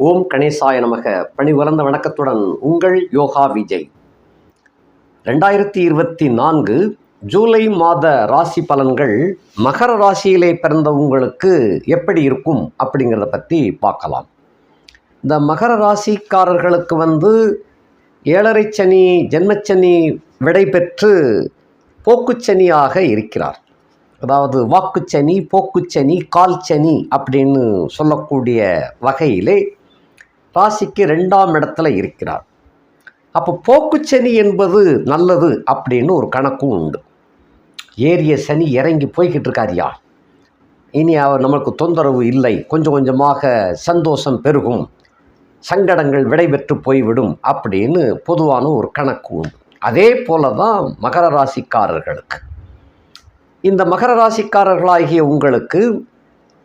ஓம் கணேசாய நமக. பணி வணக்கத்துடன் உங்கள் யோகா விஜய். ரெண்டாயிரத்தி இருபத்தி நான்கு ஜூலை மாத ராசி பலன்கள் மகர ராசியிலே பிறந்த உங்களுக்கு எப்படி இருக்கும் அப்படிங்கிறத பற்றி பார்க்கலாம். இந்த மகர ராசிக்காரர்களுக்கு வந்து ஏழரை சனி ஜென்மச்சனி விடை பெற்று போக்குச்சனியாக இருக்கிறார். அதாவது வாக்குச்சனி போக்குச்சனி கால்ச்சனி அப்படின்னு சொல்லக்கூடிய வகையிலே ராசிக்கு ரெண்டாம் இடத்துல இருக்கிறார். அப்போ போக்குச்சனி என்பது நல்லது அப்படின்னு ஒரு கணக்கும் உண்டு. ஏரிய சனி இறங்கி போய்கிட்டு இருக்காரியா இனி அவர் நமக்கு தொந்தரவு இல்லை. கொஞ்சம் கொஞ்சமாக சந்தோஷம் பெருகும். சங்கடங்கள் விடைபெற்று போய்விடும் அப்படின்னு பொதுவான ஒரு கணக்கு உண்டு. அதே போல தான் மகர ராசிக்காரர்களுக்கு. இந்த மகர ராசிக்காரர்களாகிய உங்களுக்கு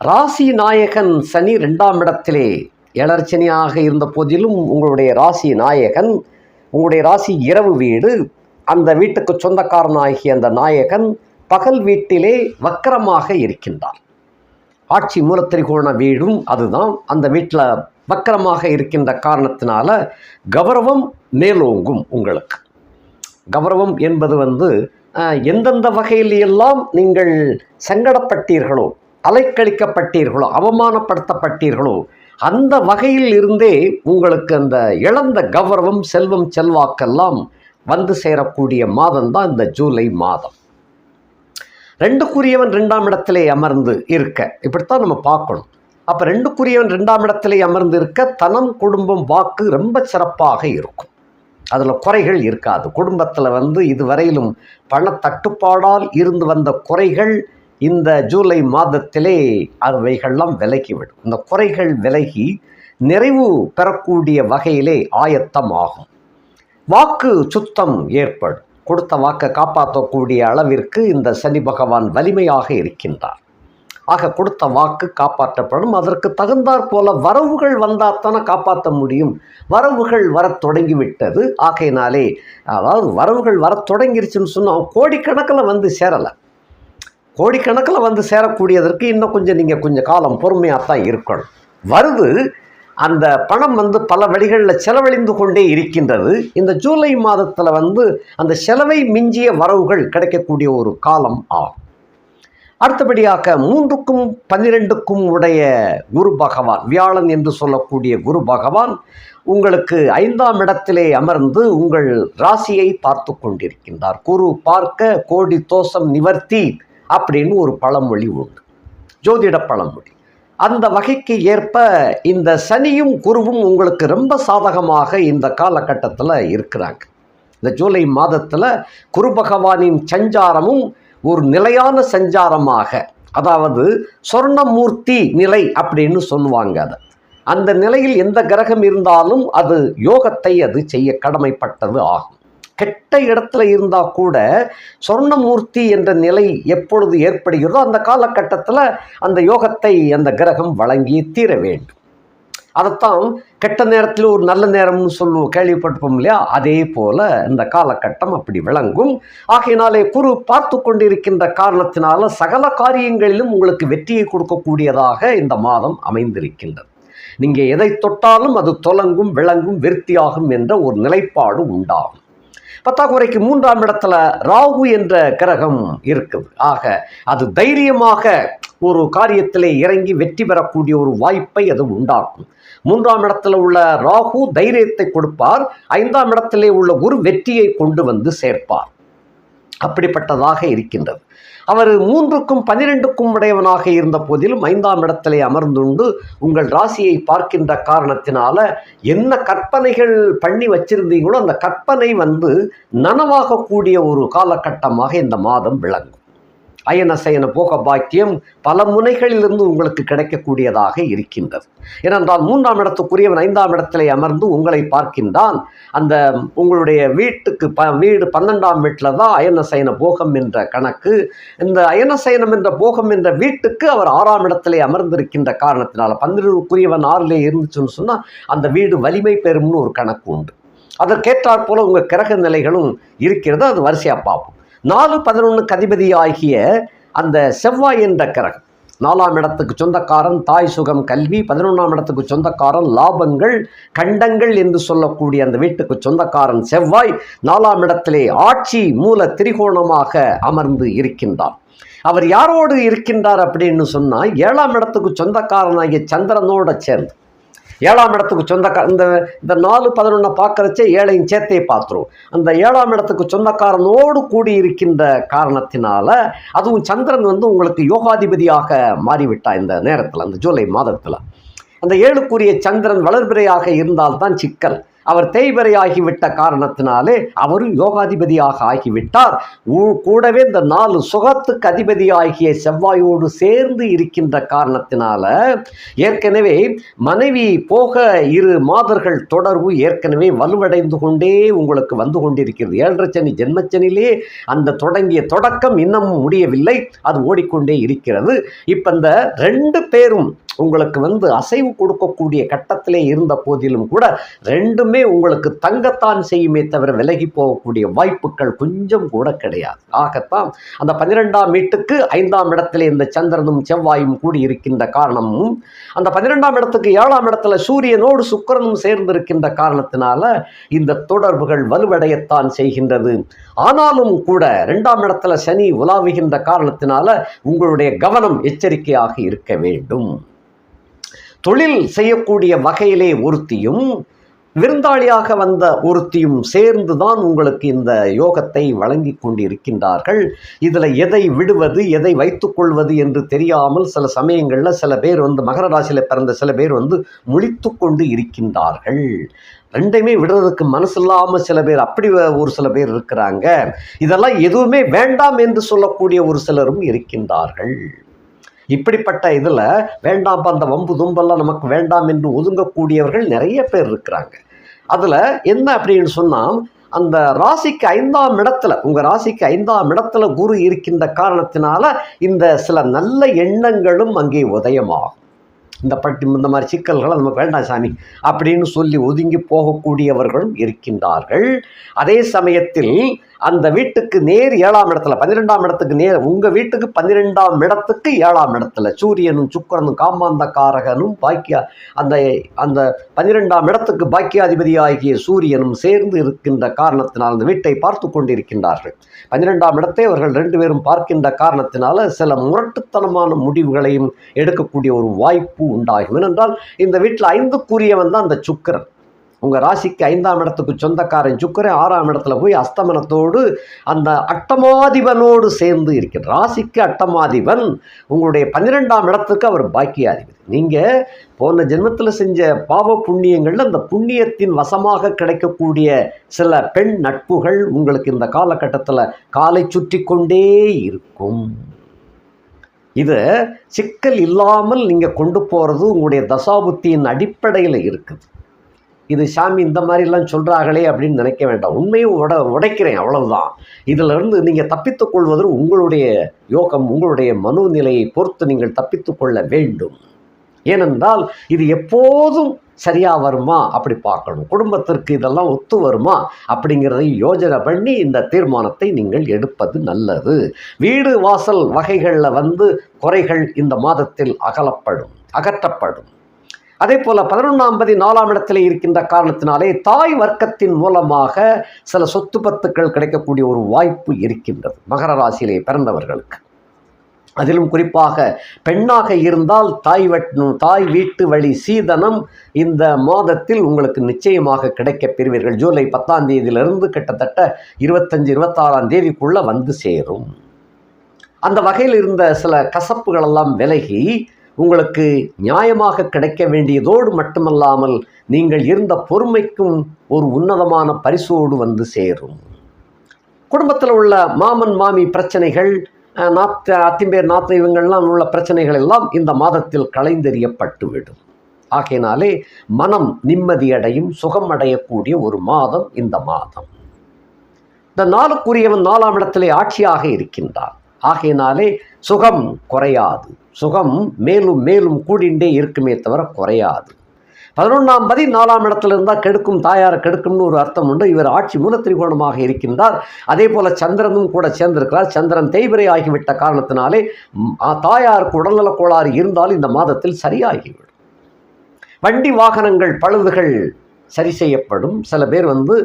ராசி நாயகன் சனி ரெண்டாம் இடத்திலே எழற்சனியாக இருந்த போதிலும் உங்களுடைய ராசி நாயகன் உங்களுடைய ராசி இரவு வீடு அந்த வீட்டுக்கு சொந்தக்காரனாகிய அந்த நாயகன் பகல் வீட்டிலே வக்கரமாக இருக்கின்றார் ஆட்சி மூலத்திரிகோண வீடும் அதுதான். அந்த வீட்டில் வக்கரமாக இருக்கின்ற காரணத்தினால கௌரவம் மேலோங்கும் உங்களுக்கு. கௌரவம் என்பது வந்து எந்தெந்த வகையில் எல்லாம் நீங்கள் சங்கடப்பட்டீர்களோ அலைக்கழிக்கப்பட்டீர்களோ அவமானப்படுத்தப்பட்டீர்களோ அந்த வகையில் இருந்தே உங்களுக்கு அந்த இழந்த கௌரவம் செல்வம் செல்வாக்கெல்லாம் வந்து சேரக்கூடிய மாதம் தான் இந்த ஜூலை மாதம். ரெண்டுக்குரியவன் ரெண்டாம் இடத்திலே அமர்ந்து இருக்க இப்படித்தான் நம்ம பார்க்கணும். அப்போ ரெண்டுக்குரியவன் ரெண்டாம் இடத்திலே அமர்ந்து இருக்க தனம் குடும்பம் வாக்கு ரொம்ப சிறப்பாக இருக்கும். அதில் குறைகள் இருக்காது. குடும்பத்தில் வந்து இதுவரையிலும் பணத்தட்டுப்பாடால் இருந்து வந்த குறைகள் இந்த ஜூலை மாதத்திலே அவைகள்லாம் விலகிவிடும். இந்த குறைகள் விலகி நிறைவு பெறக்கூடிய வகையிலே ஆயத்தம் ஆகும். வாக்கு சுத்தம் ஏற்படும். கொடுத்த வாக்கை காப்பாற்றக்கூடிய அளவிற்கு இந்த சனி பகவான் வலிமையாக இருக்கின்றார். ஆக கொடுத்த வாக்கு காப்பாற்றப்படும். அதற்கு தகுந்தாற் போல வரவுகள் வந்தால் தானே காப்பாற்ற முடியும். வரவுகள் வரத் தொடங்கிவிட்டது. ஆகையினாலே அதாவது வரவுகள் வரத் தொடங்கிருச்சுன்னு சொன்னால் கோடிக்கணக்கில் வந்து சேரலை. கோடிக்கணக்கில் வந்து சேரக்கூடியதற்கு இன்னும் கொஞ்சம் நீங்கள் கொஞ்சம் காலம் பொறுமையாக தான் இருக்கணும். வருது அந்த பணம் வந்து பல வழிகளில் செலவழிந்து கொண்டே இருக்கின்றது. இந்த ஜூலை மாதத்தில் வந்து அந்த செலவை மிஞ்சிய வரவுகள் கிடைக்கக்கூடிய ஒரு காலம் ஆகும். அடுத்தபடியாக மூன்றுக்கும் பன்னிரெண்டுக்கும் உடைய குரு பகவான் வியாழன் என்று சொல்லக்கூடிய குரு பகவான் உங்களுக்கு ஐந்தாம் இடத்திலே அமர்ந்து உங்கள் ராசியை பார்த்து கொண்டிருக்கின்றார். குரு பார்க்க கோடி தோஷம் நிவர்த்தி. அப்படின்னு ஒரு பழமொழி உண்டு. ஜோதிட பழமொழி. அந்த வகைக்கு ஏற்ப இந்த சனியும் குருவும் உங்களுக்கு ரொம்ப சாதகமாக இந்த காலகட்டத்தில் இருக்கிறாங்க. இந்த ஜூலை மாதத்தில் குரு பகவானின் சஞ்சாரமும் ஒரு நிலையான சஞ்சாரமாக அதாவது சொர்ணமூர்த்தி நிலை அப்படின்னு சொல்லுவாங்க அதை. அந்த நிலையில் எந்த கிரகம் இருந்தாலும் அது யோகத்தை அது செய்ய கடமைப்பட்டது ஆகும். கெட்ட இடத்துல இருந்தால் கூட சொர்ணமூர்த்தி என்ற நிலை எப்பொழுது ஏற்படுகிறதோ அந்த காலகட்டத்தில் அந்த யோகத்தை அந்த கிரகம் வழங்கி தீர வேண்டும். அதைத்தான் கெட்ட நேரத்தில் ஒரு நல்ல நேரம்னு சொல்லுவோம் கேள்விப்பட்டிருப்போம் இல்லையா? அதே போல இந்த காலகட்டம் அப்படி விளங்கும். ஆகையினாலே குரு பார்த்து கொண்டிருக்கின்ற காரணத்தினால சகல காரியங்களிலும் உங்களுக்கு வெற்றியை கொடுக்கக்கூடியதாக இந்த மாதம் அமைந்திருக்கின்றது. நீங்கள் எதை தொட்டாலும் அது தொலங்கும் விளங்கும் விருத்தியாகும் என்ற ஒரு நிலைப்பாடு உண்டாகும். பத்தாக்குறைக்கு மூன்றாம் இடத்துல ராகு என்ற கிரகம் இருக்குது. ஆக அது தைரியமாக ஒரு காரியத்திலே இறங்கி வெற்றி பெறக்கூடிய ஒரு வாய்ப்பை அது உண்டாக்கும். மூன்றாம் இடத்துல உள்ள ராகு தைரியத்தை கொடுப்பார். ஐந்தாம் இடத்திலே உள்ள குரு வெற்றியை கொண்டு வந்து சேர்ப்பார். அப்படிப்பட்டதாக இருக்கின்றது. அவர் மூன்றுக்கும் பன்னிரெண்டுக்கும் உடையவனாக இருந்த போதிலும் ஐந்தாம் இடத்திலே அமர்ந்துண்டு உங்கள் ராசியை பார்க்கின்ற காரணத்தினால என்ன கற்பனைகள் பண்ணி வச்சிருந்தீங்களோ அந்த கற்பனை வந்து நனவாகக்கூடிய ஒரு காலகட்டமாக இந்த மாதம் விளங்கும். அயன சயன போக பாக்கியம் பல முனைகளிலிருந்து உங்களுக்கு கிடைக்கக்கூடியதாக இருக்கின்றது. ஏனென்றால் மூன்றாம் இடத்துக்குரியவன் ஐந்தாம் இடத்திலே அமர்ந்து உங்களை பார்க்கின்றான். அந்த உங்களுடைய வீட்டுக்கு ப வீடு பன்னெண்டாம் வீட்டில் தான் அயன சயன போகம் என்ற கணக்கு. இந்த அயன சயனம் என்ற போகம் என்ற வீட்டுக்கு அவர் ஆறாம் இடத்திலே அமர்ந்திருக்கின்ற காரணத்தினால பன்னிரண்டுக்குரியவன் ஆறிலே இருந்துச்சுன்னு சொன்னால் அந்த வீடு வலிமை பெறும்னு ஒரு கணக்கு உண்டு. அதற்கேற்றாற் போல உங்கள் கிரக நிலைகளும் இருக்கிறது. அது வரிசையாக பார்ப்போம். நாலு பதினொன்று கதிபதி ஆகிய அந்த செவ்வாய் என்ற கிரகம். நாலாம் இடத்துக்கு சொந்தக்காரன் தாய் சுகம் கல்வி. பதினொன்றாம் இடத்துக்கு சொந்தக்காரன் லாபங்கள் கண்டங்கள் என்று சொல்லக்கூடிய அந்த வீட்டுக்கு சொந்தக்காரன் செவ்வாய் நாலாம் இடத்திலே ஆட்சி மூல திரிகோணமாக அமர்ந்து இருக்கின்றார் அவர் யாரோடு இருக்கின்றார் அப்படின்னு சொன்னால் ஏழாம் இடத்துக்கு சொந்தக்காரனாகிய சந்திரனோட சேர்ந்து. ஏழாம் இடத்துக்கு சொந்தக்கார இந்த இந்த நாலு பதினொன்றை பார்க்கறச்சே ஏழையும் சேர்த்தே பார்த்துரும். அந்த ஏழாம் இடத்துக்கு சொந்தக்காரனோடு கூடி இருக்கின்ற காரணத்தினால அதுவும் சந்திரன் வந்து உங்களுக்கு யோகாதிபதியாக மாறிவிட்டா இந்த நேரத்தில் அந்த ஜூலை மாதத்தில். அந்த ஏழுக்குரிய சந்திரன் வளர்பிறையாக இருந்தால்தான் சிக்கல். அவர் தேய்வரையாகிவிட்ட காரணத்தினாலே அவரும் யோகாதிபதியாக ஆகிவிட்டார். கூடவே இந்த நாலு சுகத்துக்கு அதிபதியாகிய செவ்வாயோடு சேர்ந்து இருக்கின்ற காரணத்தினால ஏற்கனவே மனைவி போக இரு மாதர்கள் தொடர்பு ஏற்கனவே வலுவடைந்து கொண்டே உங்களுக்கு வந்து கொண்டிருக்கிறது. ஏழரை சனி ஜென்மச்சனிலே அந்த தொடங்கிய தொடக்கம் இன்னமும் முடியவில்லை. அது ஓடிக்கொண்டே இருக்கிறது. இப்போ இந்த ரெண்டு பேரும் உங்களுக்கு வந்து அசைவு கொடுக்கக்கூடிய கட்டத்திலே இருந்த போதிலும் கூட ரெண்டுமே உங்களுக்கு தங்கத்தான் செய்யுமே தவிர விலகி போகக்கூடிய வாய்ப்புகள் கொஞ்சம் கூட கிடையாது. ஆகத்தான் அந்த பன்னிரெண்டாம் வீட்டுக்கு ஐந்தாம் இடத்திலே இந்த சந்திரனும் செவ்வாயும் கூடி இருக்கின்ற காரணமும் அந்த பன்னிரெண்டாம் இடத்துக்கு ஏழாம் இடத்துல சூரியனோடு சுக்கிரனும் சேர்ந்திருக்கின்ற காரணத்தினால இந்த தொடர்புகள் வலுவடையத்தான் செய்கின்றது. ஆனாலும் கூட ரெண்டாம் இடத்துல சனி உலாவுகின்ற காரணத்தினால உங்களுடைய கவனம் எச்சரிக்கையாக இருக்க வேண்டும். தொழில் செய்யக்கூடிய வகையிலே ஒருத்தியும் விருந்தாளியாக வந்த ஒருத்தியும் சேர்ந்து தான் உங்களுக்கு இந்த யோகத்தை வழங்கி கொண்டிருக்கின்றார்கள். இதில் எதை விடுவது எதை வைத்துக்கொள்வது என்று தெரியாமல் சில சமயங்களில் சில பேர் வந்து மகர ராசியில் பிறந்த சில பேர் வந்து முழித்து கொண்டு இருக்கின்றார்கள். ரெண்டையுமே விடுறதுக்கு மனசில்லாமல் சில பேர் அப்படி ஒரு சில பேர் இருக்கிறாங்க. இதெல்லாம் எதுவுமே வேண்டாம் என்று சொல்லக்கூடிய ஒரு சிலரும் இருக்கின்றார்கள். இப்படிப்பட்ட இதில் வேண்டாம் அந்த வம்பு தும்பெல்லாம் நமக்கு வேண்டாம் என்று ஒதுங்கக்கூடியவர்கள் நிறைய பேர் இருக்கிறாங்க. அதில் என்ன அப்படின்னு சொன்னால் அந்த ராசிக்கு ஐந்தாம் இடத்துல உங்கள் ராசிக்கு ஐந்தாம் இடத்துல குரு இருக்கின்ற காரணத்தினால இந்த சில நல்ல எண்ணங்களும் அங்கே உதயமாகும். இந்த பட்டி இந்த மாதிரி சிக்கல்களை நமக்கு வேண்டாம் சாமி அப்படின்னு சொல்லி ஒதுங்கி போகக்கூடியவர்களும் இருக்கின்றார்கள். அதே சமயத்தில் அந்த வீட்டுக்கு நேர் ஏழாம் இடத்துல பன்னிரெண்டாம் இடத்துக்கு நேர் உங்கள் வீட்டுக்கு பன்னிரெண்டாம் இடத்துக்கு ஏழாம் இடத்துல சூரியனும் சுக்கிரனும் காமாந்த காரகனும் பாக்கியா அந்த அந்த பன்னிரெண்டாம் இடத்துக்கு பாக்கியாதிபதியாகிய சூரியனும் சேர்ந்து இருக்கின்ற காரணத்தினால் அந்த வீட்டை பார்த்து கொண்டிருக்கின்றார்கள். பன்னிரெண்டாம் இடத்தை அவர்கள் ரெண்டு பேரும் பார்க்கின்ற காரணத்தினால சில முரட்டுத்தனமான முடிவுகளையும் எடுக்கக்கூடிய ஒரு வாய்ப்பு உண்டாகும். ஏனென்றால் இந்த வீட்டில் ஐந்துக்குரியவன் தான் அந்த சுக்கரன். உங்கள் ராசிக்கு ஐந்தாம் இடத்துக்கு சொந்தக்காரன் சுக்கரன் ஆறாம் இடத்துல போய் அஸ்தமனத்தோடு அந்த அட்டமாதிபனோடு சேர்ந்து இருக்கிற ராசிக்கு அட்டமாதிபன் உங்களுடைய பன்னிரெண்டாம் இடத்துக்கு அவர் பாக்கியாதிபதி. நீங்கள் போன ஜென்மத்தில் செஞ்ச பாவ புண்ணியங்களில் அந்த புண்ணியத்தின் வசமாக கிடைக்கக்கூடிய சில பெண் நட்புகள் உங்களுக்கு இந்த காலகட்டத்தில் காலை சுற்றி கொண்டே இருக்கும். இது சிக்கல் இல்லாமல் நீங்கள் கொண்டு போகிறது உங்களுடைய தசாபுத்தியின் அடிப்படையில் இருக்குது. இது சாமி இந்த மாதிரிலாம் சொல்கிறாங்களே அப்படின்னு நினைக்க வேண்டாம். உண்மையும் உட உடைக்கிறேன் அவ்வளவுதான். இதிலிருந்து நீங்கள் தப்பித்துக்கொள்வது உங்களுடைய யோகம் உங்களுடைய மனோநிலையை பொறுத்து நீங்கள் தப்பித்துக்கொள்ள வேண்டும். ஏனென்றால் இது எப்போதும் சரியாக வருமா? அப்படி பார்க்கணும். குடும்பத்திற்கு இதெல்லாம் ஒத்து வருமா? அப்படிங்கிறதை யோஜனை பண்ணி இந்த தீர்மானத்தை நீங்கள் எடுப்பது நல்லது. வீடு வாசல் வகைகளில் வந்து குறைகள் இந்த மாதத்தில் அகலப்படும் அகற்றப்படும். அதே போல் பதினொன்றாம் பதி நாலாம் இடத்துல இருக்கின்ற காரணத்தினாலே தாய் வர்க்கத்தின் மூலமாக சில சொத்து பத்துக்கள் கிடைக்கக்கூடிய ஒரு வாய்ப்பு இருக்கின்றது மகர ராசியிலே பிறந்தவர்களுக்கு. அதிலும் குறிப்பாக பெண்ணாக இருந்தால் தாய் வட்- தாய் வீட்டு வழி சீதனம் இந்த மாதத்தில் உங்களுக்கு நிச்சயமாக கிடைக்கப் பெறுவீர்கள். ஜூலை பத்தாம் தேதியிலிருந்து கிட்டத்தட்ட இருபத்தஞ்சு இருபத்தாறாம் தேதிக்குள்ளே வந்து சேரும். அந்த வகையில் இருந்த சில கசப்புகளெல்லாம் விலகி உங்களுக்கு நியாயமாக கிடைக்க வேண்டியதோடு மட்டுமல்லாமல் நீங்கள் இருந்த பொறுமைக்கும் ஒரு உன்னதமான பரிசோடு வந்து சேரும். குடும்பத்தில் உள்ள மாமன் மாமி பிரச்சனைகள் நாத்த அத்திம்பேர் நாத்த இவங்கள்லாம் உள்ள பிரச்சனைகள் எல்லாம் இந்த மாதத்தில் கலைந்தெறியப்பட்டுவிடும் ஆகையினாலே மனம் நிம்மதியடையும் சுகம் அடையக்கூடிய ஒரு மாதம் இந்த மாதம். இந்த நாளுக்குரியவன் நாலாம் இடத்திலே ஆட்சியாக இருக்கின்றான். ஆகையினாலே சுகம் குறையாது. சுகம் மேலும் மேலும் கூடிண்டே இருக்குமே தவிர குறையாது. பதினொன்றாம் பதி நாலாம் இடத்துல இருந்தால் கெடுக்கும் தாயார் கெடுக்கும்னு ஒரு அர்த்தம் உண்டு. இவர் ஆட்சி மூலத்திரிகோணமாக இருக்கின்றார். அதே போல சந்திரனும் கூட சேர்ந்திருக்கிறார். சந்திரன் தேய்பிரை ஆகிவிட்ட காரணத்தினாலே தாயாருக்கு உடல்நலக் கோளாறு இருந்தால் இந்த மாதத்தில் சரியாகிவிடும். வண்டி வாகனங்கள் பழுதுகள் சரி செய்யப்படும். சில பேர் வந்து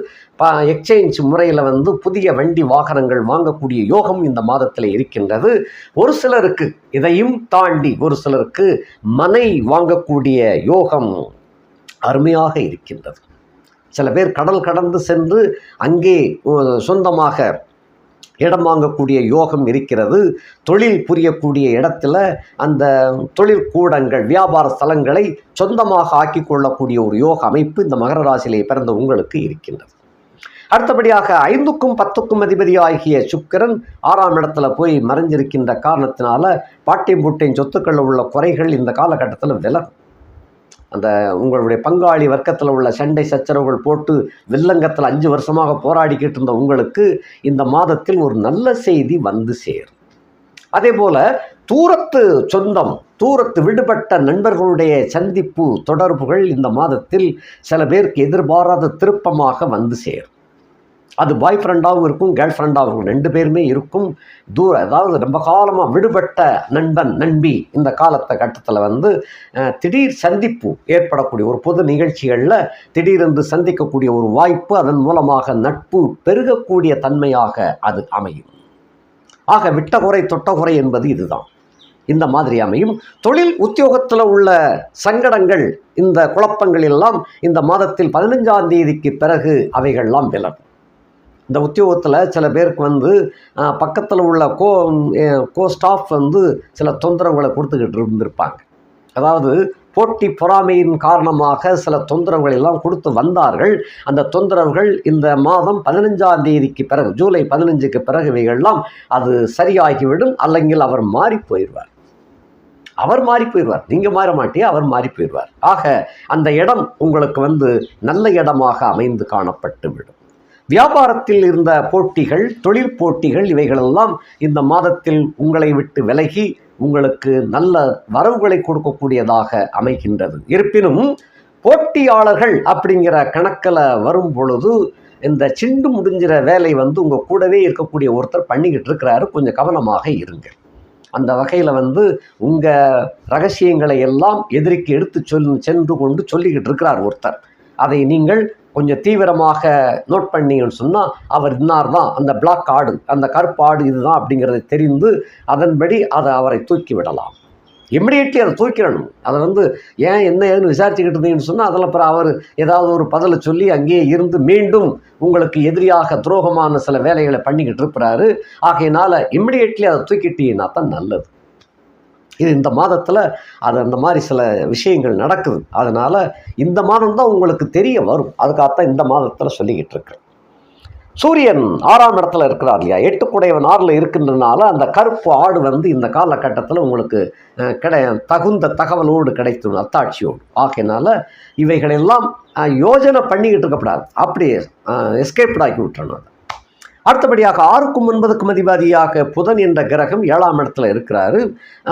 பா எக்ஸ்சேஞ்ச் முறையில் வந்து புதிய வண்டி வாகனங்கள் வாங்கக்கூடிய யோகம் இந்த மாதத்தில் இருக்கின்றது. ஒரு சிலருக்கு இதையும் தாண்டி ஒரு சிலருக்கு மனை வாங்கக்கூடிய யோகம் அருமையாக இருக்கின்றது. சில பேர் கடல் கடந்து சென்று அங்கே சொந்தமாக இடம் வாங்கக்கூடிய யோகம் இருக்கிறது. தொழில் புரியக்கூடிய இடத்துல அந்த தொழிற்கூடங்கள் வியாபார ஸ்தலங்களை சொந்தமாக ஆக்கி கொள்ளக்கூடிய ஒரு யோக அமைப்பு இந்த மகர ராசியிலே பிறந்த உங்களுக்கு இருக்கின்றது. அடுத்தபடியாக ஐந்துக்கும் பத்துக்கும் அதிபதி ஆகிய சுக்கிரன் ஆறாம் இடத்துல போய் மறைஞ்சிருக்கின்ற காரணத்தினால பாட்டியம் பூட்டையும் சொத்துக்களில் உள்ள குறைகள் இந்த காலகட்டத்தில் விலகும். அந்த உங்களுடைய பங்காளி வர்க்கத்தில் உள்ள சண்டை சச்சரவுகள் போட்டு வில்லங்கத்தில் அஞ்சு வருஷமாக போராடிக்கிட்டு இருந்த உங்களுக்கு இந்த மாதத்தில் ஒரு நல்ல செய்தி வந்து சேரும். அதே போல் தூரத்து சொந்தம் தூரத்து விடுபட்ட நண்பர்களுடைய சந்திப்பு தொடர்புகள் இந்த மாதத்தில் சில பேருக்கு எதிர்பாராத திருப்பமாக வந்து சேரும். அது பாய் ஃப்ரெண்டாகவும் இருக்கும் கேர்ள் ஃப்ரெண்டாகவும் இருக்கும். ரெண்டு பேருமே இருக்கும். தூர அதாவது ரொம்ப காலமாக விடுபட்ட நண்பன் நண்பி இந்த காலத்தை கட்டத்தில் வந்து திடீர் சந்திப்பு ஏற்படக்கூடிய ஒரு பொது நிகழ்ச்சிகளில் திடீரென்று சந்திக்கக்கூடிய ஒரு வாய்ப்பு அதன் மூலமாக நட்பு பெருகக்கூடிய தன்மையாக அது அமையும். ஆக விட்ட குறை தொட்ட குறை என்பது இதுதான். இந்த மாதிரி அமையும். தொழில் உத்தியோகத்தில் உள்ள சங்கடங்கள் இந்த குழப்பங்கள் எல்லாம் இந்த மாதத்தில் பதினஞ்சாம் தேதிக்கு பிறகு அவைகள்லாம் விலகும். இந்த உத்தியோகத்தில் சில பேருக்கு வந்து பக்கத்தில் உள்ள கோ கோ ஸ்டாஃப் வந்து சில தொந்தரவுகளை கொடுத்துக்கிட்டு இருந்திருப்பாங்க. அதாவது போட்டி பொறாமையின் காரணமாக சில தொந்தரவுகள் எல்லாம் கொடுத்து வந்தார்கள். அந்த தொந்தரவுகள் இந்த மாதம் பதினஞ்சாம் தேதிக்கு பிறகு ஜூலை பதினஞ்சுக்கு பிறகு இவைகள்லாம் அது சரியாகிவிடும் அல்லங்கில் அவர் மாறி போயிடுவார். அவர் மாறி போயிடுவார். நீங்கள் மாற மாட்டியே அவர் மாறி போயிடுவார். ஆக அந்த இடம் உங்களுக்கு வந்து நல்ல இடமாக அமைந்து காணப்பட்டு விடும் வியாபாரத்தில் இருந்த போட்டிகள் தொழில் போட்டிகள் இவைகளெல்லாம் இந்த மாதத்தில் உங்களை விட்டு விலகி உங்களுக்கு நல்ல வரவுகளை கொடுக்கக்கூடியதாக அமைகின்றது. இருப்பினும் போட்டியாளர்கள் அப்படிங்கிற கணக்கில் வரும் பொழுது இந்த சிண்டு முடிஞ்சிற வேலை வந்து உங்கள் கூடவே இருக்கக்கூடிய ஒருத்தர் பண்ணிக்கிட்டு இருக்கிறாரு. கொஞ்சம் கவனமாக இருங்க அந்த வகையில் வந்து உங்கள் ரகசியங்களை எல்லாம் எதிரிக்கு எடுத்து சொல் சென்று கொண்டு சொல்லிக்கிட்டு இருக்கிறார் ஒருத்தர். அதை நீங்கள் கொஞ்சம் தீவிரமாக நோட் பண்ணீங்கன்னு சொன்னால் அவர் இன்னார் தான் அந்த பிளாக் ஆடு அந்த கருப்பு ஆடு இதுதான் அப்படிங்கிறத தெரிந்து அதன்படி அதை அவரை தூக்கி விடலாம். இம்மிடியட்லி அதை தூக்கிடணும். அதை வந்து ஏன் என்ன ஏதுன்னு விசாரிச்சுக்கிட்டு இருந்தீங்கன்னு சொன்னால் அதில் அப்புறம் அவர் ஏதாவது ஒரு பதிலை சொல்லி அங்கேயே இருந்து மீண்டும் உங்களுக்கு எதிரியாக துரோகமான சில வேலைகளை பண்ணிக்கிட்டு இருக்கிறாரு. ஆகையினால் இம்மிடியட்லி அதை தூக்கிட்டீங்கன்னா தான் நல்லது. இது இந்த மாதத்தில் அது அந்த மாதிரி சில விஷயங்கள் நடக்குது. அதனால் இந்த மாதம் தான் உங்களுக்கு தெரிய வரும். அதுக்காகத்தான் இந்த மாதத்தில் சொல்லிக்கிட்டு இருக்கேன். சூரியன் ஆறாம் இடத்துல இருக்கிறார் இல்லையா? எட்டுக்குடையவன் ஆறில் இருக்கின்றனால அந்த கருப்பு ஆடு வந்து இந்த காலகட்டத்தில் உங்களுக்கு கிடை தகுந்த தகவலோடு கிடைத்துடும் அத்தாட்சியோடு. ஆகையினால இவைகளெல்லாம் யோஜனை பண்ணிக்கிட்டு இருக்கக்கூடாது. அப்படியே எஸ்கேப்ட் ஆக்கி விட்டுறணும் அதை. அடுத்தபடியாக ஆறுக்கும் ஒன்பதுக்கும் அதிபதியாக புதன் என்ற கிரகம் ஏழாம் இடத்துல இருக்கிறாரு.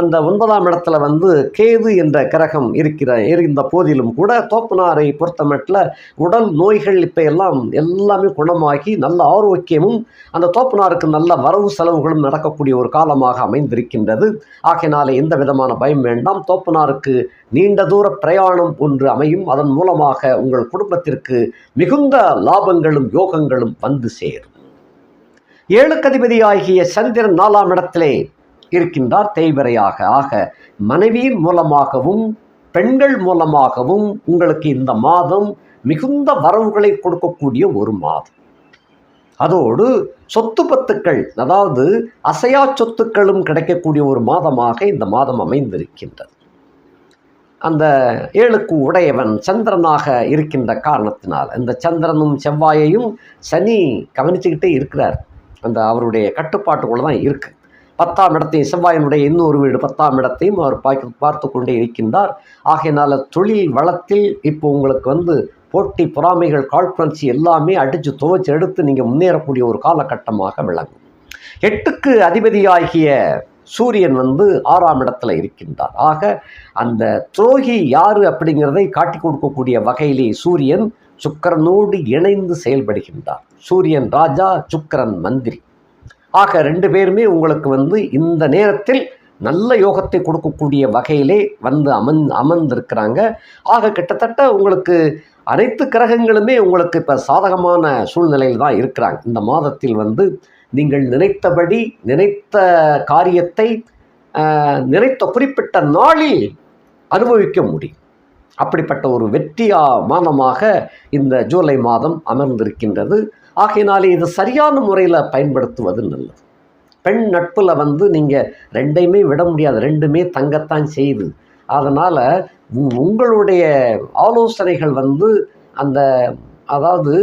அந்த ஒன்பதாம் இடத்துல வந்து கேது என்ற கிரகம் இருக்கிற இருந்த போதிலும் கூட தோப்பனாரை பொறுத்தமட்டில் உடல் நோய்கள் இப்போ எல்லாம் எல்லாமே குணமாகி நல்ல ஆரோக்கியமும் அந்த தோப்பனாருக்கு நல்ல வரவு செலவுகளும் நடக்கக்கூடிய ஒரு காலமாக அமைந்திருக்கின்றது. ஆகையினாலே எந்த விதமான பயம் வேண்டாம். தோப்பனாருக்கு நீண்ட தூர பிரயாணம் ஒன்று அமையும். அதன் மூலமாக உங்கள் குடும்பத்திற்கு மிகுந்த லாபங்களும் யோகங்களும் வந்து சேரும். ஏழுக்கதிபதி ஆகிய சந்திரன் நாலாம் இடத்திலே இருக்கின்றார். தேய்வரையாக ஆக மனைவியின் மூலமாகவும் பெண்கள் மூலமாகவும் உங்களுக்கு இந்த மாதம் மிகுந்த வரவுகளை கொடுக்கக்கூடிய ஒரு மாதம். அதோடு சொத்து பத்துக்கள் அதாவது அசையா சொத்துக்களும் கிடைக்கக்கூடிய ஒரு மாதமாக இந்த மாதம் அமைந்திருக்கின்றது. அந்த ஏழுக்கு உடையவன் சந்திரனாக இருக்கின்ற காரணத்தினால் இந்த சந்திரனும் செவ்வாயையும் சனி கவனிச்சுக்கிட்டே இருக்கிறார். அந்த அவருடைய கட்டுப்பாட்டுக்குள்ள தான் இருக்குது பத்தாம் இடத்தையும் செவ்வாயினுடைய இன்னொரு வீடு பத்தாம் இடத்தையும் அவர் பார்த்து பார்த்து கொண்டே இருக்கின்றார். ஆகையினால தொழில் வளத்தில் இப்போ உங்களுக்கு வந்து போட்டி பொறாமைகள் கால்பரன்சி எல்லாமே அடித்து துவைச்சு எடுத்து நீங்கள் முன்னேறக்கூடிய ஒரு காலகட்டமாக விளங்கும். எட்டுக்கு அதிபதியாகிய சூரியன் வந்து ஆறாம் இடத்துல இருக்கின்றார். ஆக அந்த துரோகி யாரு அப்படிங்கிறதை காட்டி கொடுக்கக்கூடிய வகையிலே சூரியன் சுக்கிரனோடு இணைந்து செயல்படுகின்றார். சூரியன் ராஜா சுக்கரன் மந்திரி. ஆக ரெண்டு பேருமே உங்களுக்கு வந்து இந்த நேரத்தில் நல்ல யோகத்தை கொடுக்கக்கூடிய வகையிலே வந்து அமன் அமர்ந்திருக்கிறாங்க. ஆக கிட்டத்தட்ட உங்களுக்கு அனைத்து கிரகங்களுமே உங்களுக்கு இப்போ சாதகமான சூழ்நிலையில் தான் இருக்கிறாங்க. இந்த மாதத்தில் வந்து நீங்கள் நினைத்தபடி நினைத்த காரியத்தை நினைத்த குறிப்பிட்ட நாளில் அனுபவிக்க முடியும். அப்படிப்பட்ட ஒரு வெற்றியா மாதமாக இந்த ஜூலை மாதம் அமர்ந்திருக்கின்றது. ஆகையினாலே இது சரியான முறையில் பயன்படுத்துவது நல்லது. பெண் நட்பில் வந்து நீங்கள் ரெண்டையுமே விட முடியாது ரெண்டுமே தங்கத்தான் செய்யுது. அதனால் உங்களுடைய ஆலோசனைகள் வந்து அந்த அதாவது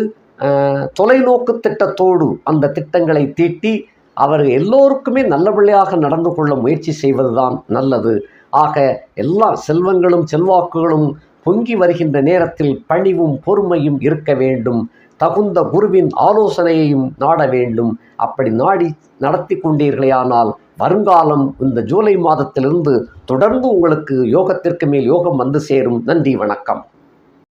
தொலைநோக்கு திட்டத்தோடு அந்த திட்டங்களை தீட்டி அவர் எல்லோருக்குமே நல்லபடியாக நடந்து கொள்ள முயற்சி செய்வதுதான் நல்லது. ஆக எல்லா செல்வங்களும் செல்வாக்குகளும் பொங்கி வருகின்ற நேரத்தில் பணிவும் பொறுமையும் இருக்க வேண்டும். தகுந்த குருவின் ஆலோசனையையும் நாட வேண்டும். அப்படி நாடி நடத்தி கொண்டீர்களேயானால் வருங்காலம் இந்த ஜூலை மாதத்திலிருந்து தொடர்ந்து உங்களுக்கு யோகத்திற்கு மேல் யோகம் வந்து சேரும். நன்றி வணக்கம்.